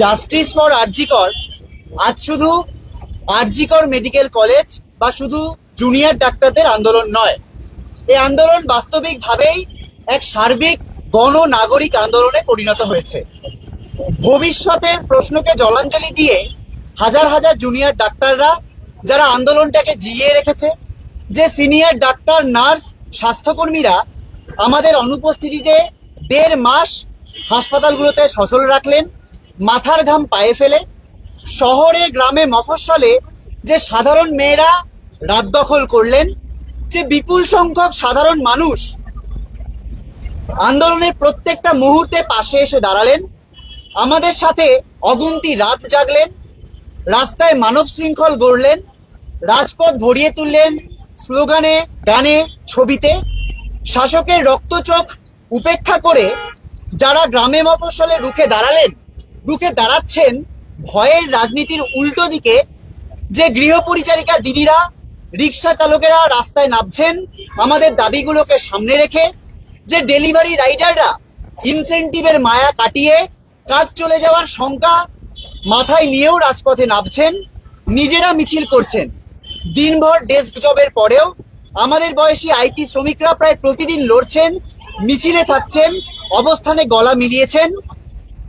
Justice for RG Kar. আজ শুধু RG Kar medical college বা শুধু জুনিয়র ডাক্তারদের আন্দোলন নয়, এই আন্দোলন বাস্তবিকভাবেই এক সার্বিক গণ নাগরিক আন্দোলনে পরিণত হয়েছে। ভবিষ্যতের প্রশ্নকে জলাঞ্জলি দিয়ে হাজার হাজার জুনিয়র ডাক্তাররা যারা আন্দোলনটাকে জিইয়ে রেখেছে, যে সিনিয়র ডাক্তার, নার্স, স্বাস্থ্যকর্মীরা আমাদের অনুপস্থিতিতে দেড় মাস হাসপাতালগুলোতে সচল রাখলেন মাথার ঘাম পায়ে ফেলে শহরে, গ্রামে মফস্বলে যে সাধারণ মেয়েরা রাত দখল করলেন, যে বিপুল সংখ্যক সাধারণ মানুষ আন্দোলনের প্রত্যেকটা মুহূর্তে পাশে এসে দাঁড়ালেন, আমাদের সাথে অগুন্তি রাত জাগলেন, রাস্তায় মানব শৃঙ্খল গড়লেন, রাজপথ ভরিয়ে তুললেন স্লোগানে, গানে, ছবিতে। শাসকের রক্তচোখ উপেক্ষা করে যারা গ্রামে মফস্বলে রুখে দাঁড়ালেন রুখে দাঁড়াচ্ছেন ভয়ের রাজনীতির উল্টো দিকে যে গৃহপরিচারিকা দিদিরা, রিক্সা চালকেরা রাস্তায় নামছেন, আমাদের দাবিগুলোকে সামনে রেখে যে ডেলিভারি রাইডাররা ইনসেন্টিভের মায়া কাটিয়ে কাজ চলে যাওয়ার শঙ্কা মাথায় নিয়েও রাজপথে নামছেন, নিজেরা মিছিল করছেন। দিনভর ডেস্ক জবের পরেও আমাদের বয়সী আইটি শ্রমিকরা প্রায় প্রতিদিন লড়ছেন, মিছিলে থাকছেন, অবস্থানে গলা মিলিয়েছেন।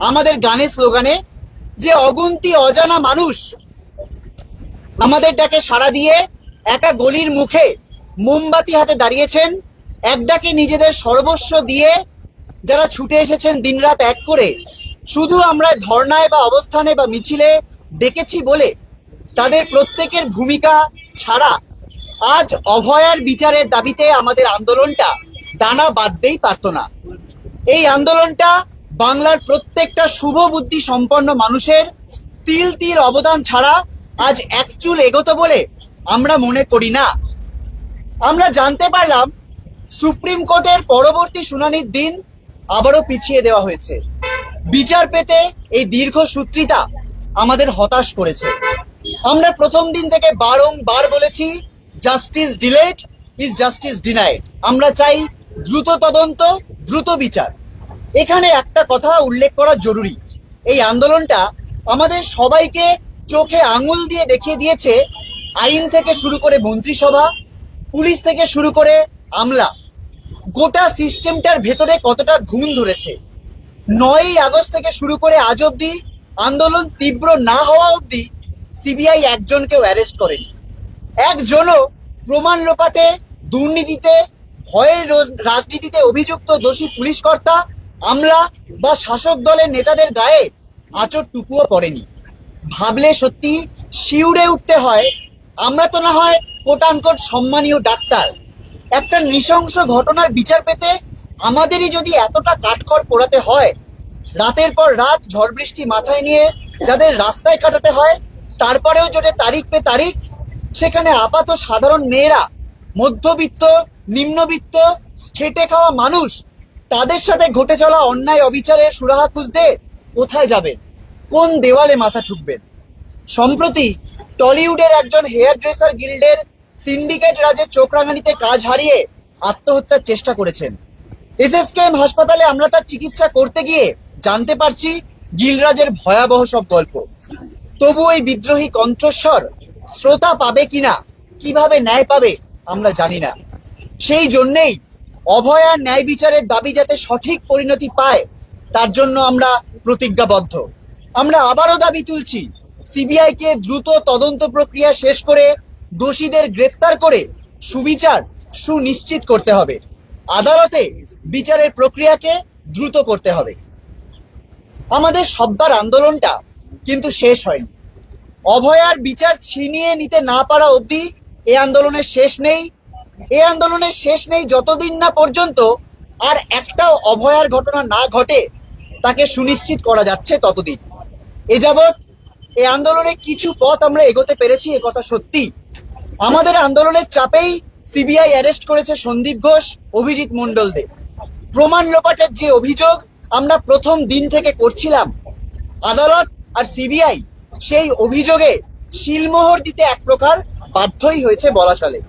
আমাদের গানে স্লোগানে যে অগুন্তি অজানা মানুষ আমাদের ডাকে সাড়া দিয়ে একা গলির মুখে মোমবাতি হাতে দাঁড়িয়েছেন, এক ডাকে নিজেদের সর্বস্ব দিয়ে যারা ছুটে এসেছেন দিনরাত এক করে, শুধু আমরা ধর্নায় বা অবস্থানে বা মিছিলে ডেকেছি বলে তাদের প্রত্যেকের ভূমিকা ছাড়া আজ অভয়ার বিচারের দাবিতে আমাদের আন্দোলনটা ডানা বাঁধতেই পারতো না। এই আন্দোলনটা বাংলার প্রত্যেকটা শুভ বুদ্ধি সম্পন্ন মানুষের তিল তিল অবদান ছাড়া আজ এক চুল এগোতো বলে আমরা মনে করি না। আমরা জানতে পারলাম সুপ্রিম কোর্টের পরবর্তী শুনানির দিন আবারও পিছিয়ে দেওয়া হয়েছে। বিচার পেতে এই দীর্ঘ সূত্রিতা আমাদের হতাশ করেছে। আমরা প্রথম দিন থেকে বারংবার বলেছি justice delayed is justice denied আমরা চাই দ্রুত তদন্ত, দ্রুত বিচার। এখানে একটা কথা উল্লেখ করা জরুরি। এই আন্দোলনটা আমাদের সবাইকে চোখে আঙুল দিয়ে দেখিয়ে দিয়েছে আইন থেকে শুরু করে মন্ত্রিসভা, পুলিশ থেকে শুরু করে আমলা। গোটা সিস্টেমটার ভেতরে কতটা ঘুম ধরেছে। নয়ই আগস্ট থেকে শুরু করে আজ অব্দি আন্দোলন তীব্র না হওয়া অব্দি সিবিআই একজনকেও অ্যারেস্ট করেনি। একজনও প্রমাণ লোপাটে, দুর্নীতিতে, ভয়ের রাজনীতিতে অভিযুক্ত দোষী পুলিশ কর্তা আমলা বা শাসক দলের নেতাদের গায়ে আঁচড় টুকুও পড়েনি। ভাবলে সত্যি শিউরে উঠতে হয়, আমরা তো না হয় কোটানকোট সম্মানীয় ডাক্তার। একটা নৃশংস ঘটনার বিচার পেতে আমাদেরই যদি এতটা কাঠখড় পোড়াতে হয়, রাতের পর রাত ঝড় বৃষ্টি মাথায় নিয়ে যাদের রাস্তায় কাটাতে হয়, তারপরেও যদি তারিখ পে তারিখ, সেখানে আপাত সাধারণ মেয়েরা, মধ্যবিত্ত, নিম্নবিত্ত, খেটে খাওয়া মানুষ তাদের সাথে ঘটে চলা অন্যায় অবিচারের সুরাহা খুঁজতে কোথায় যাবেন? কোন দেওয়ালে মাথা ঠুকবেন? সম্প্রতি টলিউডের একজন হেয়ার ড্রেসার গিল্ডের সিন্ডিকেট রাজের চোখ রাঙানিতে কাজ হারিয়ে আত্মহত্যার চেষ্টা করেছেন। এসএসকেএম হাসপাতালে আমরা তার চিকিৎসা করতে গিয়ে জানতে পারছি গিলরাজের ভয়াবহ সব গল্প। তবু এই বিদ্রোহী কণ্ঠস্বর শ্রোতা পাবে কিনা, কীভাবে ন্যায় পাবে আমরা জানি না। সেই জন্যেই অভয়ার ন্যায় বিচারের দাবি যাতে সঠিক পরিণতি পায়, তার জন্য আমরা প্রতিজ্ঞাবদ্ধ। আমরা আবারও দাবি তুলছি সিবিআই কে দ্রুত তদন্ত প্রক্রিয়া শেষ করে দোষীদের গ্রেফতার করে সুবিচার সুনিশ্চিত করতে হবে। আদালতে বিচারের প্রক্রিয়াকে দ্রুত করতে হবে। আমাদের সব্বার আন্দোলনটা কিন্তু শেষ হয়নি। অভয়ার বিচার ছিনিয়ে নিতে না পারা অবধি এ আন্দোলনের শেষ নেই। এ আন্দোলনের শেষ নেই যতদিন না পর্যন্ত আর একটাও অভয়ার ঘটনা না ঘটে, তাকে সুনিশ্চিত করা যাচ্ছে ততদিন। এ যাবৎ এই আন্দোলনে কিছু পথ আমরা এগোতে পেরেছি কথা সত্যি। আমাদের আন্দোলনের চাপেই সিবিআই অ্যারেস্ট করেছে সন্দীপ ঘোষ, অভিজিৎ মণ্ডলদের প্রমাণ লোপাটের যে অভিযোগ আমরা প্রথম দিন থেকে করছিলাম, আদালত আর সিবিআই সেই অভিযোগে শিলমোহর দিতে এক প্রকার বাধ্যই হয়েছে বলা চলে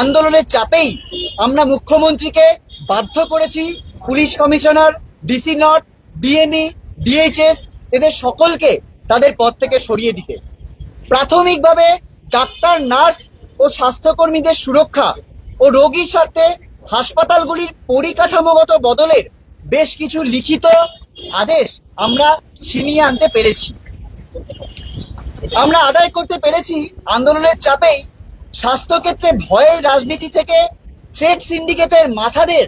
আন্দোলনের চাপেই আমরা মুখ্যমন্ত্রীকে বাধ্য করেছি police commissioner, DC not DME, DHS, এদের সকলকে তাদের পদ থেকে সরিয়ে দিতে। প্রাথমিকভাবে ডাক্তার, নার্স ও স্বাস্থ্যকর্মীদের সুরক্ষা ও রোগীর স্বার্থে হাসপাতালগুলির পরিকাঠামোগত বদলের বেশ কিছু লিখিত আদেশ আমরা ছিনিয়ে আনতে পেরেছি। আমরা আদায় করতে পেরেছি আন্দোলনের চাপেই স্বাস্থ্যক্ষেত্রে ভয়ের রাজনীতি থেকে ট্রেড সিন্ডিকেটের মাথাদের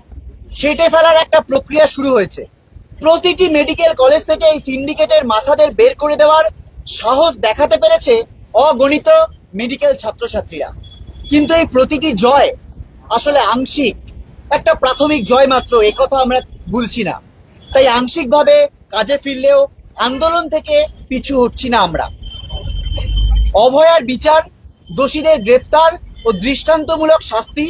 ছেটে ফেলার একটা প্রক্রিয়া শুরু হয়েছে। প্রতিটি মেডিকেল কলেজ থেকে এই সিন্ডিকেটের মাথাদের বের করে দেওয়ার সাহস দেখাতে পেরেছে অগণিত মেডিকেল ছাত্রছাত্রীরা। কিন্তু এই প্রতিটি জয় আসলে আংশিক, একটা প্রাথমিক জয় মাত্র কথা আমরা ভুলছি না। তাই আংশিকভাবে কাজে ফিরলেও আন্দোলন থেকে পিছু হটছি না আমরা। অভয়ার বিচার দোষীদের গ্রেফতার ও দৃষ্টান্তমূলক শাস্তি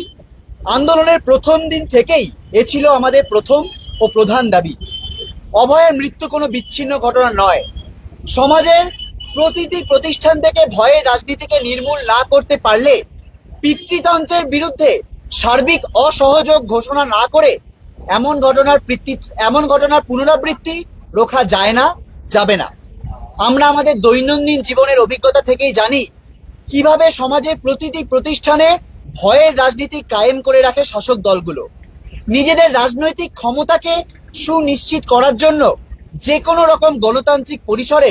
আন্দোলনের প্রথম দিন থেকেই এ ছিল আমাদের প্রথম ও প্রধান দাবি। অভয়ের মৃত্যু কোনো বিচ্ছিন্ন ঘটনা নয়। সমাজের প্রতিটি প্রতিষ্ঠান থেকে ভয়ের রাজনীতিকে নির্মূল না করতে পারলে পিতৃতন্ত্রের বিরুদ্ধে সার্বিক অসহযোগ ঘোষণা না করে এমন ঘটনার বৃত্তি এমন ঘটনার পুনরাবৃত্তি রোখা যায় না, যাবে না। আমরা আমাদের দৈনন্দিন জীবনের অভিজ্ঞতা থেকেই জানি কীভাবে সমাজের প্রতিটি প্রতিষ্ঠানে ভয়ের রাজনীতি কায়েম করে রাখে শাসক দলগুলো? নিজেদের রাজনৈতিক ক্ষমতাকে সুনিশ্চিত করার জন্য যে কোনো রকম গণতান্ত্রিক পরিসরে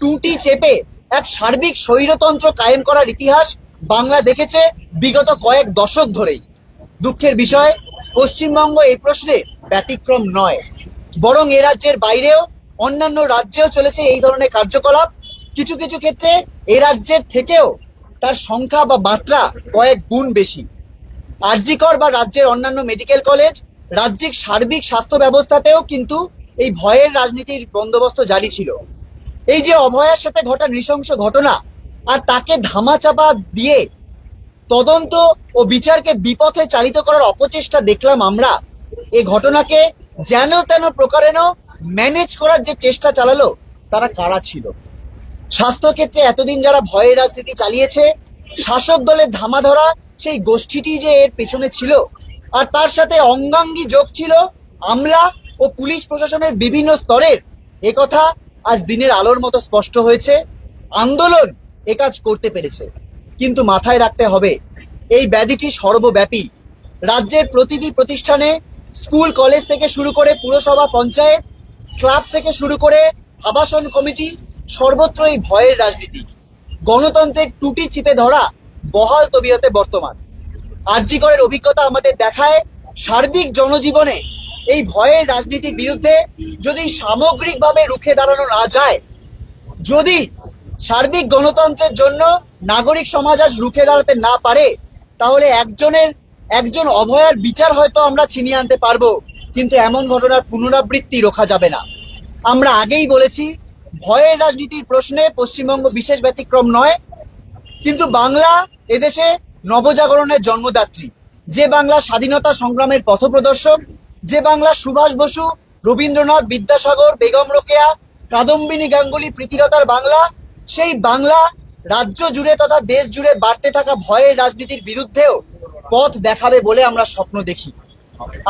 টুটি চেপে এক সার্বিক স্বৈরতন্ত্র কায়েম করার ইতিহাস বাংলা দেখেছে বিগত কয়েক দশক ধরেই। দুঃখের বিষয়, পশ্চিমবঙ্গ এই প্রশ্নে ব্যতিক্রম নয়, বরং এ রাজ্যের বাইরেও অন্যান্য রাজ্যেও চলেছে এই ধরনের কার্যকলাপ। কিছু কিছু ক্ষেত্রে এ রাজ্যের থেকেও তার সংখ্যা বা মাত্রা কয়েক গুণ বেশি। আরজিকর বা রাজ্যের অন্যান্য মেডিকেল কলেজ রাজ্যিক সার্বিক স্বাস্থ্য ব্যবস্থাতেও কিন্তু এই ভয়ের রাজনীতির বন্দোবস্ত জারি ছিল। এই যে অভয়ার সাথে ঘটা নৃশংস ঘটনা আর তাকে ধামাচাপা দিয়ে তদন্ত ও বিচারকে বিপথে চালিত করার অপচেষ্টা দেখলাম আমরা এই ঘটনাকে যেন তেন প্রকারেণ ম্যানেজ করার যে চেষ্টা চালালো, তারা কারা ছিল? স্বাস্থ্যক্ষেত্রে এতদিন যারা ভয়ের রাজনীতি চালিয়েছে, শাসক দলের ধামা ধরা সেই গোষ্ঠীটি যে এর পেছনে ছিল। আর তার সাথে অঙ্গাঙ্গী যোগ ছিল আমলা ও পুলিশ প্রশাসনের বিভিন্ন স্তরের। একথা আজ দিনের আলোর মতো স্পষ্ট হয়েছে। আন্দোলন এ কাজ করতে পেরেছে। কিন্তু মাথায় রাখতে হবে, এই ব্যাধিটি সর্বব্যাপী। রাজ্যের প্রতিটি প্রতিষ্ঠানে স্কুল, কলেজ থেকে শুরু করে পুরসভা, পঞ্চায়েত, ক্লাব থেকে শুরু করে আবাসন কমিটি সর্বত্র এই ভয়ের রাজনীতি। গণতন্ত্রের টুটি চিপে ধরা বহাল তবিয়তে বর্তমান। আর্যিকরের অভিজ্ঞতা আমাদের দেখায় সার্বিক জনজীবনে এই ভয়ের রাজনীতির বিরুদ্ধে যদি সামগ্রিকভাবে রুখে দাঁড়ানো না যায়, যদি সার্বিক গণতন্ত্রের জন্য নাগরিক সমাজ আজ রুখে দাঁড়াতে না পারে, তাহলে একজনের, একজন অভয়ার বিচার হয়তো আমরা ছিনিয়ে আনতে পারব, কিন্তু এমন ঘটনার পুনরাবৃত্তি রোখা যাবে না। আমরা আগেই বলেছি ভয়ের রাজনীতির প্রশ্নে পশ্চিমবঙ্গ বিশেষ ব্যতিক্রম নয়, কিন্তু বাংলা এদেশে নবজাগরণের জন্মদাত্রী। যে বাংলা স্বাধীনতা সংগ্রামের পথপ্রদর্শক, যে বাংলা সুভাষ বসু, রবীন্দ্রনাথ বিদ্যাসাগর, বেগম রোকেয়া, কাদম্বিনী গাঙ্গুলি প্রীতিলতার বাংলা, সেই বাংলা রাজ্য জুড়ে তথা দেশ জুড়ে বাড়তে থাকা ভয়ের রাজনীতির বিরুদ্ধেও পথ দেখাবে বলে আমরা স্বপ্ন দেখি।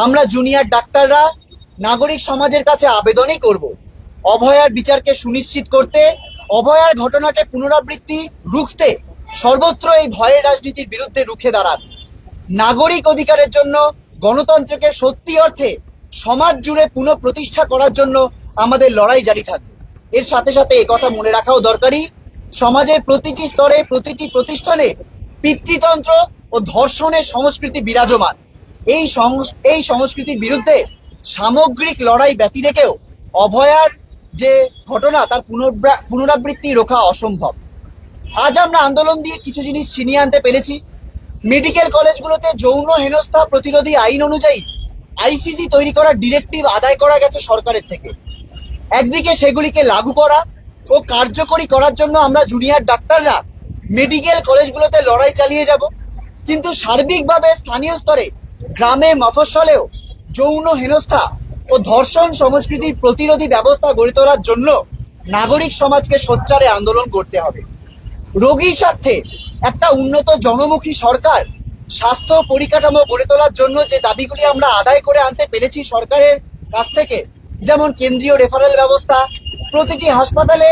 আমরা জুনিয়র ডাক্তাররা, নাগরিক সমাজের কাছে আবেদনই করব। অভয়ার বিচারকে সুনিশ্চিত করতে, অভয়ার ঘটনাকে পুনরাবৃত্তি রুখতে সর্বত্র এই ভয়ের রাজনীতির বিরুদ্ধে রুখে দাঁড়ান। নাগরিক অধিকারের জন্য, গণতন্ত্রকে সত্যি অর্থে সমাজ জুড়ে পুনঃপ্রতিষ্ঠা করার জন্য আমাদের লড়াই জারি থাকবে এর সাথে সাথে কথা মনে রাখাও দরকারি সমাজের প্রতিটি স্তরে, প্রতিটি প্রতিষ্ঠানে পিতৃতন্ত্র ও ধর্ষণের সংস্কৃতি বিরাজমান। এই এই সংস্কৃতির বিরুদ্ধে সামগ্রিক লড়াই ব্যতি রেখেও অভয়ার যে ঘটনা তার পুনরাবৃ- পুনরাবৃত্তি রোখা অসম্ভব। আজ আমরা আন্দোলন দিয়ে কিছু জিনিস ছিনিয়ে আনতে পেরেছি। মেডিকেল কলেজগুলোতে যৌন হেনস্থা প্রতিরোধী আইন অনুযায়ী আইসিসি তৈরি করার ডিরেক্টিভ আদায় করা গেছে সরকারের থেকে। একদিকে সেগুলিকে লাগু করা ও কার্যকরী করার জন্য আমরা জুনিয়র ডাক্তাররা মেডিকেল কলেজগুলোতে লড়াই চালিয়ে যাব। কিন্তু সার্বিকভাবে স্থানীয় স্তরে গ্রামে মফস্বলেও যৌন হেনস্থা ও ধর্ষণ সংস্কৃতির প্রতিরোধী ব্যবস্থা গড়ে তোলার জন্য নাগরিক সমাজকে সোচ্চারে আন্দোলন করতে হবে। রোগী স্বার্থে একটা উন্নত জনমুখী সরকার স্বাস্থ্য পরিকাঠামো গড়ে তোলার জন্য যে দাবিগুলি আমরা আদায় করে আনতে পেরেছি সরকারের কাছ থেকে, যেমন কেন্দ্রীয় রেফারেল ব্যবস্থা, প্রতিটি হাসপাতালে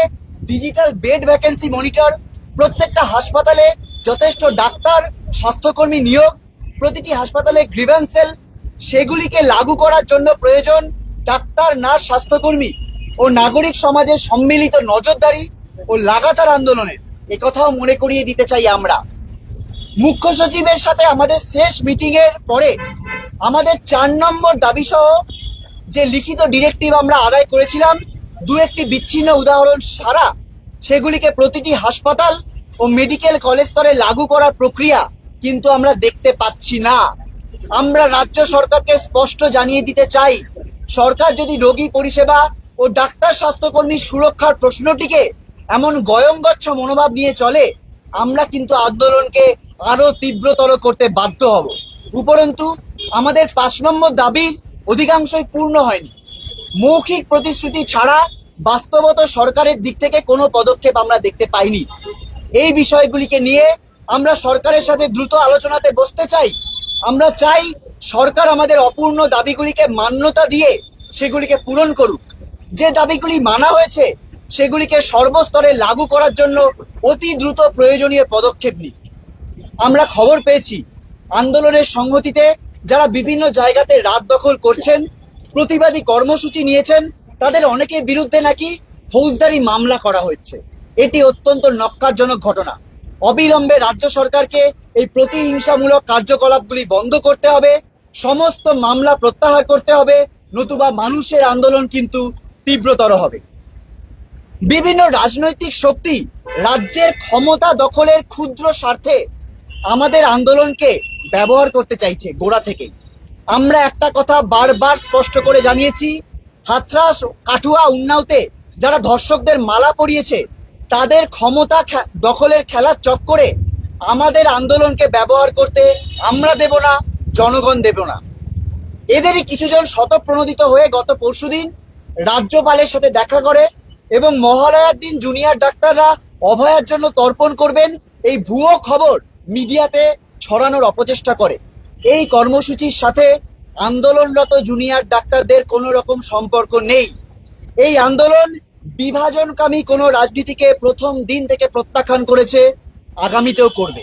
ডিজিটাল বেড ভ্যাকেন্সি মনিটর প্রত্যেকটা হাসপাতালে যথেষ্ট ডাক্তার, স্বাস্থ্যকর্মী নিয়োগ, প্রতিটি হাসপাতালে গ্রিভেন্স সেল সেগুলিকে লাগু করার জন্য প্রয়োজন ডাক্তার, নার্স, স্বাস্থ্যকর্মী ও নাগরিক সমাজের সম্মিলিত নজরদারি ও লাগাতার আন্দোলনের। একথাও মনে করিয়ে দিতে চাই আমরা। মুখ্য সচিবের সাথে আমাদের শেষ মিটিং এর পরে আমাদের চার নম্বর দাবি সহ যে লিখিত ডিরেক্টিভ আমরা আদায় করেছিলাম, দু একটি বিচ্ছিন্ন উদাহরণ সারা সেগুলিকে প্রতিটি হাসপাতাল ও মেডিকেল কলেজ স্তরে লাগু করার প্রক্রিয়া কিন্তু আমরা দেখতে পাচ্ছি না। আমরা রাজ্য সরকারকে স্পষ্ট জানিয়ে দিতে চাই, সরকার যদি রোগী পরিষেবা ও ডাক্তার স্বাস্থ্যকর্মীর সুরক্ষার প্রশ্নটিকে এমন গয়ঙ্গচ্ছ মনোভাব নিয়ে চলে, আমরা কিন্তু আন্দোলনকে আরও তীব্রতর করতে বাধ্য হব। উপরন্তু, আমাদের পাঁচ নম্বর দাবির অধিকাংশই পূর্ণ হয়নি। মৌখিক প্রতিশ্রুতি ছাড়া বাস্তবত সরকারের দিক থেকে কোনো পদক্ষেপ আমরা দেখতে পাইনি। এই বিষয়গুলিকে নিয়ে আমরা সরকারের সাথে দ্রুত আলোচনাতে বসতে চাই। আমরা চাই সরকার আমাদের অপূর্ণ দাবিগুলিকে মান্যতা দিয়ে সেগুলিকে পূরণ করুক। যে দাবিগুলি মানা হয়েছে, সেগুলিকে সর্বস্তরে লাগু করার জন্য অতি দ্রুত প্রয়োজনীয় পদক্ষেপ নিক। আমরা খবর পেয়েছি, আন্দোলনের সংহতিতে যারা বিভিন্ন জায়গাতে রাত দখল করছেন, প্রতিবাদী কর্মসূচি নিয়েছেন, তাদের অনেকের বিরুদ্ধে নাকি ফৌজদারি মামলা করা হয়েছে। এটি অত্যন্ত নক্কারজনক ঘটনা। অবিলম্বে রাজ্য সরকারকে এই প্রতিহিংসামূলক কার্যকলাপগুলি বন্ধ করতে হবে। সমস্ত মামলা প্রত্যাহার করতে হবে। নতুবা মানুষের আন্দোলন কিন্তু তীব্রতর হবে। বিভিন্ন রাজনৈতিক শক্তি রাজ্যের ক্ষমতা দখলের ক্ষুদ্র স্বার্থে আমাদের আন্দোলনকে ব্যবহার করতে চাইছে গোড়া থেকেই। আমরা একটা কথা বারবার স্পষ্ট করে জানিয়েছি, হাতরাস কাঠুয়া উন্নাওতে যারা ধর্ষকদের মালা পরিয়েছে তাদের ক্ষমতা দখলের খেলার চক্করে আমাদের আন্দোলনকে ব্যবহার করতে আমরা দেব না, জনগণ দেব না। এদেরই কিছুজন শতপ্রণোদিত হয়ে গত পরশুদিন রাজ্যপালের সাথে দেখা করে এবং মহালয়ার দিন জুনিয়র ডাক্তাররা অভয়ার জন্য তর্পণ করবেন এই ভুয়ো খবর মিডিয়াতে ছড়ানোর অপচেষ্টা করে। এই কর্মসূচির সাথে আন্দোলনরত জুনিয়র ডাক্তারদের কোনো রকম সম্পর্ক নেই। এই আন্দোলন বিভাজনকামী কোনো রাজনীতিকে প্রথম দিন থেকে প্রত্যাখ্যান করেছে, আগামীতেও করবে।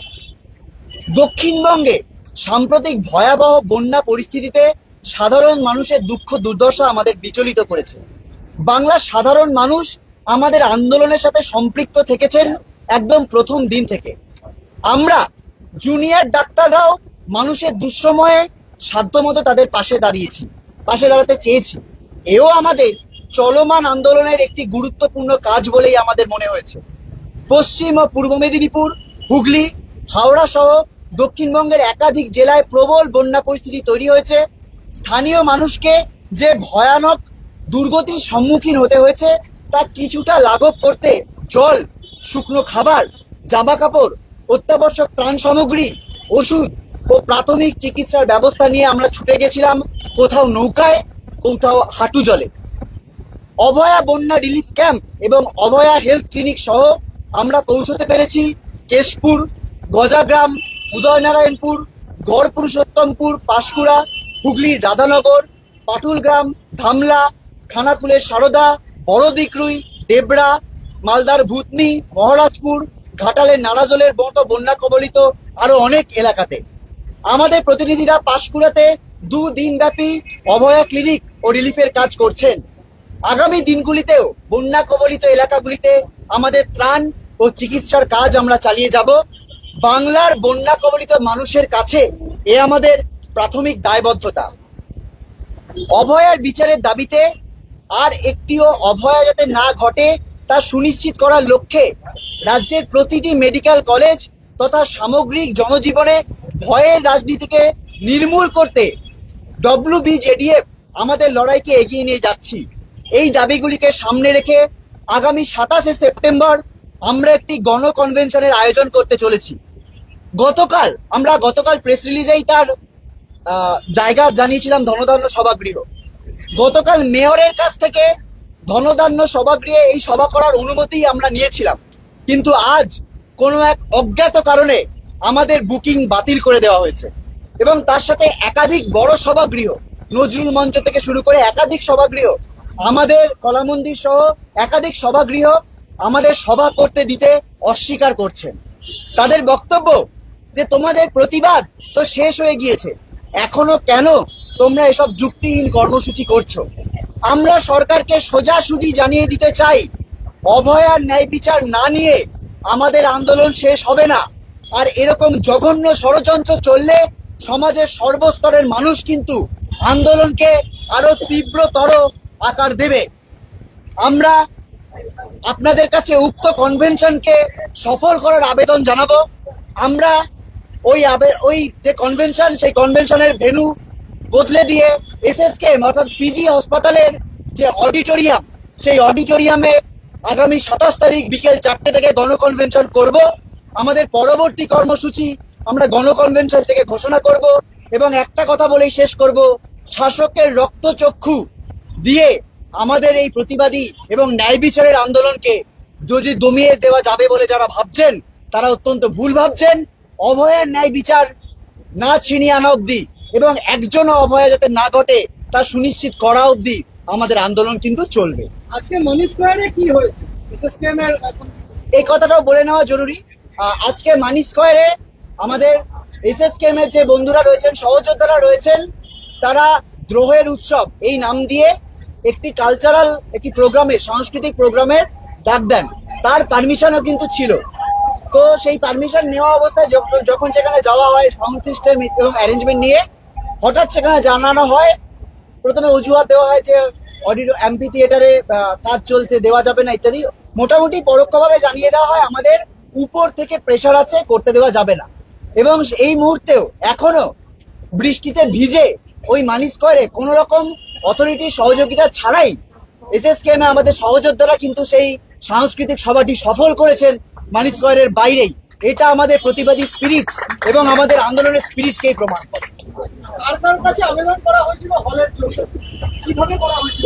দক্ষিণবঙ্গে সাম্প্রতিক ভয়াবহ বন্যা পরিস্থিতিতে সাধারণ মানুষের দুঃখ দুর্দশা আমাদের বিচলিত করেছে। বাংলার সাধারণ মানুষ আমাদের আন্দোলনের সাথে সম্পৃক্ত থেকেছেন একদম প্রথম দিন থেকে। আমরা জুনিয়র ডাক্তাররাও মানুষের দুঃসময়ে সাধ্যমতো তাদের পাশে দাঁড়িয়েছি, পাশে দাঁড়াতে চেয়েছি। এও আমাদের চলমান আন্দোলনের একটি গুরুত্বপূর্ণ কাজ বলেই আমাদের মনে হয়েছে। পশ্চিম ও পূর্ব মেদিনীপুর, হুগলি, হাওড়া সহ দক্ষিণবঙ্গের একাধিক জেলায় প্রবল বন্যা পরিস্থিতি তৈরি হয়েছে। স্থানীয় মানুষকে যে ভয়ানক দুর্গতির সম্মুখীন হতে হয়েছে, তা কিছুটা লাঘব করতে জল, শুকনো খাবার জামা কাপড় অত্যাবশ্যক ত্রাণ সামগ্রী, ওষুধ ও প্রাথমিক চিকিৎসার ব্যবস্থা নিয়ে আমরা ছুটে গেছিলাম কোথাও নৌকায়, কোথাও হাঁটু জলে। অভয়া বন্যা রিলিফ ক্যাম্প এবং অভয়া হেলথ ক্লিনিক সহ আমরা পৌঁছতে পেরেছি কেশপুর, গজাগ্রাম, উদয়নারায়ণপুর গড় পুরুষোত্তমপুর পাঁশকুড়া হুগলির রাধানগর, পাটুলগ্রাম, ধামলা খানাকুলের সারদা বড় দিকরুই দেবরা মালদার ভূতনি, মহারাজপুর ঘাটালের নারাজলের মতো বন্যা কবলিত আরও অনেক এলাকাতে। আমাদের প্রতিনিধিরা পাঁশকুড়াতে দু দিনব্যাপী অভয়া ক্লিনিক ও রিলিফের কাজ করছেন। আগামী দিনগুলিতেও বন্যা কবলিত এলাকাগুলিতে আমাদের ত্রাণ ও চিকিৎসার কাজ আমরা চালিয়ে যাব। বাংলার বন্যা কবলিত মানুষের কাছে এ আমাদের প্রাথমিক দায়বদ্ধতা। অভয়ার বিচারের দাবিতে আর একটিও অভয়া যাতে না ঘটে, তা সুনিশ্চিত করার লক্ষ্যে রাজ্যের প্রতিটি মেডিকেল কলেজ তথা সামগ্রিক জনজীবনে ভয়ের রাজনীতিকে নির্মূল করতে ডব্লিউবিজেডিএফ আমাদের লড়াইকে এগিয়ে নিয়ে যাচ্ছি। এই দাবিগুলিকে সামনে রেখে আগামী সাতাশে সেপ্টেম্বর আমরা একটি গণ কনভেনশনের আয়োজন করতে চলেছি। গতকাল, আমরা গতকাল প্রেস রিলিজেই তার জায়গা জানিয়েছিলাম ধনধান্য সভাগৃহ। গতকাল মেয়রের কাছ থেকে ধনধান্য সভাগৃহে এই সভা করার অনুমতি আমরা নিয়েছিলাম। কিন্তু আজ কোনো এক অজ্ঞাত কারণে আমাদের বুকিং বাতিল করে দেওয়া হয়েছে এবং তার সাথে একাধিক বড় সভাগৃহ, নজরুল মঞ্চ থেকে শুরু করে একাধিক সভাগৃহ আমাদের কলামন্দির সহ একাধিক সভাগৃহ আমাদের সভা করতে দিতে অস্বীকার করছেন। তাদের বক্তব্য যে তোমাদের প্রতিবাদ তো শেষ হয়ে গিয়েছে। এখনও কেন তোমরা এসব যুক্তিহীন কর্মসূচি করছ? আমরা সরকারকে সোজাসুজি জানিয়ে দিতে চাই অভয়ার ন্যায় বিচার না নিয়ে আমাদের আন্দোলন শেষ হবে না। আর এরকম জঘন্য ষড়যন্ত্র চললে সমাজের সর্বস্তরের মানুষ কিন্তু আন্দোলনকে আরও তীব্রতর আকার দেবে। আমরা আপনাদের কাছে উক্ত কনভেনশনকে সফল করার আবেদন জানাব। আমরা ওই আবে- ওই যে কনভেনশন সেই কনভেনশনের ভেনু বদলে দিয়ে এসএসকে অর্থাৎ পিজি হাসপাতালের যে অডিটোরিয়াম সেই অডিটোরিয়ামে আগামী সাতাশ তারিখ বিকেল চারটে থেকে গণকনভেনশন করব। আমাদের পরবর্তী কর্মসূচি আমরা গণকনভেনশন থেকে ঘোষণা করব এবং একটা কথা বলেই শেষ করব, শাসকের রক্তচক্ষু দিয়ে আমাদের এই প্রতিবাদী এবং ন্যায় বিচারের আন্দোলনকে যদি দমিয়ে দেওয়া যাবে বলে যারা ভাবছেন তারা অত্যন্ত ভুল ভাবছেন। অভয়ের ন্যায় বিচার না ছিনিয়ে আনা অব্দি এবং একজনও অভয়া যাতে না ঘটে তা সুনিশ্চিত করা অব্দি আমাদের আন্দোলন কিন্তু চলবে। আজকে মনি স্কোয়ারে কি হয়েছে? এই কথাটাও বলে নেওয়া জরুরি। আজকে মানি স্কোয়ারে আমাদের এসএসকেএম এর যে বন্ধুরা রয়েছেন সহযোদ্ধারা রয়েছেন তারা দ্রোহের উৎসব এই নাম দিয়ে একটি কালচারাল একটি প্রোগ্রামের সাংস্কৃতিক প্রোগ্রামের ডাক দেন। তার পারমিশনও কিন্তু ছিল। তো সেই পারমিশন নেওয়া অবস্থায় যখন সেখানে যাওয়া হয় সাউন্ড সিস্টেম এবং অ্যারেঞ্জমেন্ট নিয়ে, হঠাৎ সেখানে জানানো হয়, প্রথমে অজুহাত দেওয়া হয় যে অডিও এমপি থিয়েটারে কাজ চলছে, দেওয়া যাবে না, ইত্যাদি। মোটামুটি পরোক্ষভাবে জানিয়ে দেওয়া হয়, আমাদের উপর থেকে প্রেশার আছে, করতে দেওয়া যাবে না। এবং এই মুহূর্তেও এখনও বৃষ্টিতে ভিজে ওই মানি করে কোনো রকম অথরিটির সহযোগিতা ছাড়াই এসএসকেএমে আমাদের সহযোদ্ধারা কিন্তু সেই সাংস্কৃতিক সভাটি সফল করেছেন মানি বাইরেই। এটা আমাদের প্রতিবাদী স্পিরিট এবং আমাদের আন্দোলনের স্পিরিটকেই প্রমাণ কার। কাছে আবেদন করা হয়েছিল? হলের জন্য। কীভাবে করা হয়েছিল?